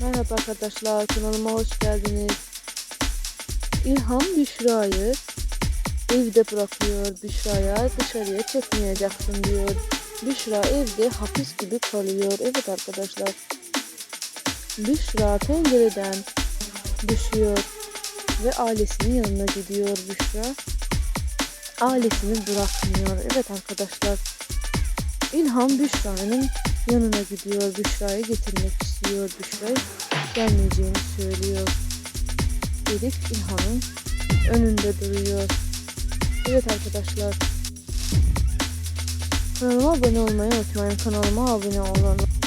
Merhaba arkadaşlar kanalıma hoş geldiniz. İlham Büşra'yı evde bırakıyor. Büşra'ya dışarıya çıkmayacaksın diyor. Büşra evde hapis gibi kalıyor. Evet arkadaşlar. Büşra pencereden düşüyor ve ailesinin yanına gidiyor Büşra. Ailesini bırakmıyor. Evet arkadaşlar. İlham Büşra'nın yanına gidiyor. Büşra'yı getirmek istiyor. Büşra gelmeyeceğini söylüyor. Elif İlhan'ın önünde duruyor. Evet arkadaşlar. Kanalıma abone olmayı unutmayın. Kanalıma abone olun.